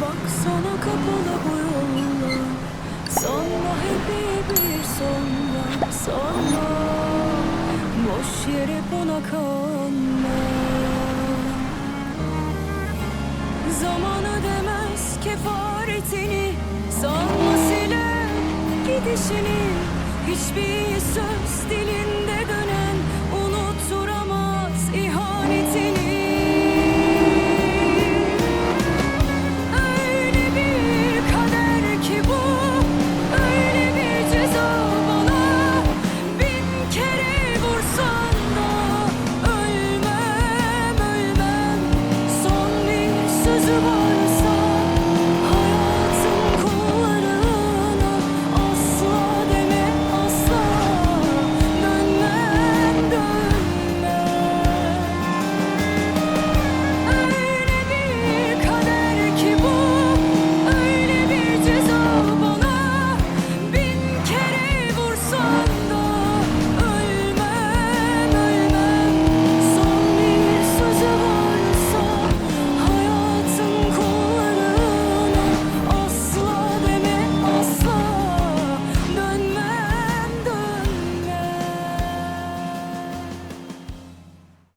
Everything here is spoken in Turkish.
Baksana kapalı bu yollar Sanma hep bir son var Sanma Boş yere bana kanma Zaman ödemez kefaretini Sanma siler gidişini. Hiçbir söz dilin